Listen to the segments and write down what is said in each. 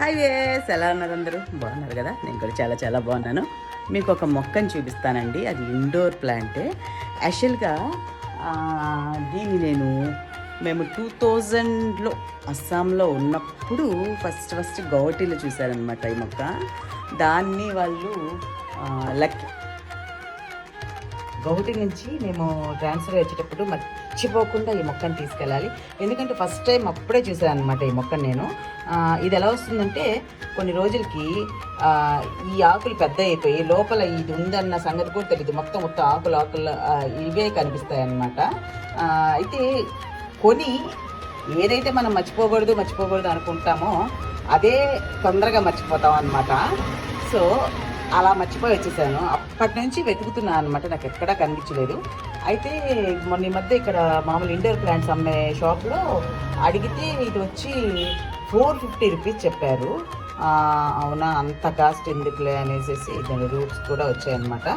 Hi వేస్ ఎలా ఉన్నారు అందరూ? బాగున్నారు కదా? నేను కూడా చాలా చాలా బాగున్నాను. మీకు ఒక మొక్కని చూపిస్తానండి. అది ఇండోర్ ప్లాంటే. యాక్చువల్గా దీన్ని నేను మేము టూ థౌజండ్లో అస్సాంలో ఉన్నప్పుడు ఫస్ట్ ఫస్ట్ గౌహటీలో చూశారనమాట ఈ మొక్క. దాన్ని వాళ్ళు లక్ లక్కీ గౌటి నుంచి మేము ట్రాన్స్ఫర్ వచ్చేటప్పుడు మర్చిపోకుండా ఈ మొక్కను తీసుకెళ్ళాలి. ఎందుకంటే ఫస్ట్ టైం అప్పుడే చూసాను అనమాట ఈ మొక్కను నేను. ఇది ఎలా వస్తుందంటే కొన్ని రోజులకి ఈ ఆకులు పెద్ద అయిపోయి లోపల ఇది ఉందన్న సంగతి కూడా తెలియదు మొత్తం మొత్తం ఆకులు ఆకులు ఇవే కనిపిస్తాయి అన్నమాట. అయితే కొని ఏదైతే మనం మర్చిపోకూడదు మర్చిపోకూడదు అనుకుంటామో అదే తొందరగా మర్చిపోతాం అనమాట సో అలా మర్చిపోయి వచ్చేసాను. అప్పటి నుంచి వెతుకుతున్నాను అనమాట నాకు ఎక్కడా కనిపించలేదు. అయితే మొన్న ఈ మధ్య ఇక్కడ మామూలు ఇండోర్ ప్లాంట్స్ అమ్మే షాప్లో అడిగితే ఇది వచ్చి ఫోర్ ఫిఫ్టీ రూపీస్ చెప్పారు. అవునా అంత కాస్ట్ ఎందుకులే అనేసి దాని రూట్స్ కూడా వచ్చాయన్నమాట.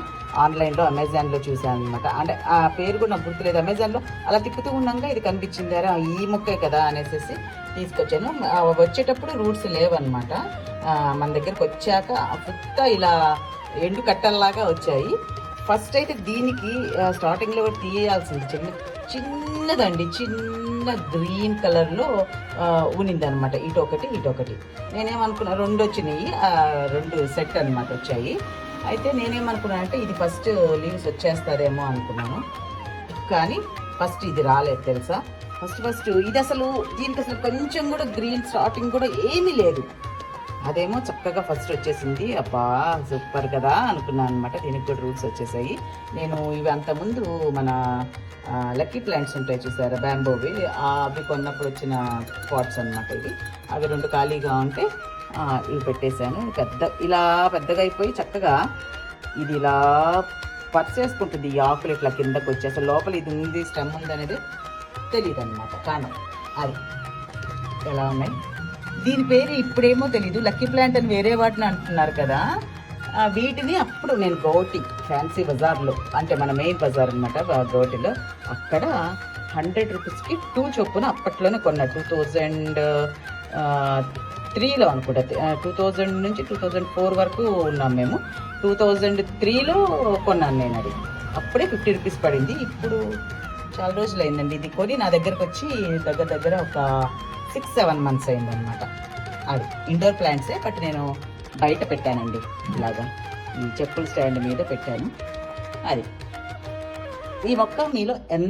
ఆన్లైన్లో అమెజాన్లో చూశాను అనమాట అంటే ఆ పేరు కూడా నాకు గుర్తులేదు. అమెజాన్లో అలా తిప్పుతూ ఉండగా ఇది కనిపించింది. అరే ఈ మొక్కే కదా అనేసి తీసుకొచ్చాను. వచ్చేటప్పుడు రూట్స్ లేవన్నమాట. మన దగ్గరకు వచ్చాక ఫుత్త ఇలా ఎండు కట్టల్లాగా వచ్చాయి. ఫస్ట్ అయితే దీనికి స్టార్టింగ్లో కూడా తీయాల్సింది చిన్న చిన్నదండి చిన్న గ్రీన్ కలర్లో ఉనింది అనమాట ఇటు ఒకటి ఇటు ఒకటి నేనేమనుకున్నా రెండు వచ్చినాయి రెండు సెట్ అన్నమాట వచ్చాయి. అయితే నేనేమనుకున్నా అంటే ఇది ఫస్ట్ లీవ్స్ వచ్చేస్తారేమో అనుకున్నాను. కానీ ఫస్ట్ ఇది రాలేదు తెలుసా? ఫస్ట్ ఫస్ట్ ఇది అసలు దీనికి అసలు కొంచెం కూడా గ్రీన్ స్టార్టింగ్ కూడా ఏమీ లేదు. అదేమో చక్కగా ఫస్ట్ వచ్చేసింది. అబ్బా సూపర్ కదా అనుకున్నాను అనమాట దీనికి కూడా రూట్స్ వచ్చేసాయి. నేను ఇవి అంతకుముందు మన లక్కీ ప్లాంట్స్ ఉంటాయి చూసారా బ్యాంబోవి అవి కొన్నప్పుడు వచ్చిన పాట్స్ అన్నమాట ఇవి. అవి రెండు ఖాళీగా ఉంటే ఇవి పెట్టేశాను. పెద్ద ఇలా పెద్దగా అయిపోయి చక్కగా ఇది ఇలా పరిచేసుకుంటుంది ఈ ఆకులు ఇట్లా కిందకు వచ్చి. అసలు లోపల ఇది ఉంది స్టెమ్ ఉంది అనేది తెలియదు అనమాట కానీ అది ఎలా ఉన్నాయి? దీని పేరు ఇప్పుడేమో తెలీదు. లక్కీ ప్లాంట్ అని వేరే వాటిని అంటున్నారు కదా. వీటిని అప్పుడు నేను గౌటి ఫ్యాన్సీ బజార్లో అంటే మన మెయిన్ బజార్ అనమాట గోటిలో. అక్కడ హండ్రెడ్ రూపీస్కి టూ చొప్పున అప్పట్లోనే కొన్నా టూ థౌజండ్ త్రీలో అనుకుంటా. టూ థౌజండ్ నుంచి టూ థౌజండ్ ఫోర్ వరకు ఉన్నాం మేము. టూ థౌజండ్ త్రీలో కొన్నాను నేను అది. అప్పుడే ఫిఫ్టీ రూపీస్ పడింది. ఇప్పుడు చాలా రోజులు అయిందండి ఇది కొని నా దగ్గరకు వచ్చి దగ్గర దగ్గర ఒక సిక్స్ సెవెన్ మంత్స్ అయిందనమాట అది ఇండోర్ ప్లాంట్సే బట్ నేను బయట పెట్టానండి ఇలాగా. ఈ చెప్పుల స్టాండ్ మీద పెట్టాను. అది. ఈ మొక్క మీలో ఎంత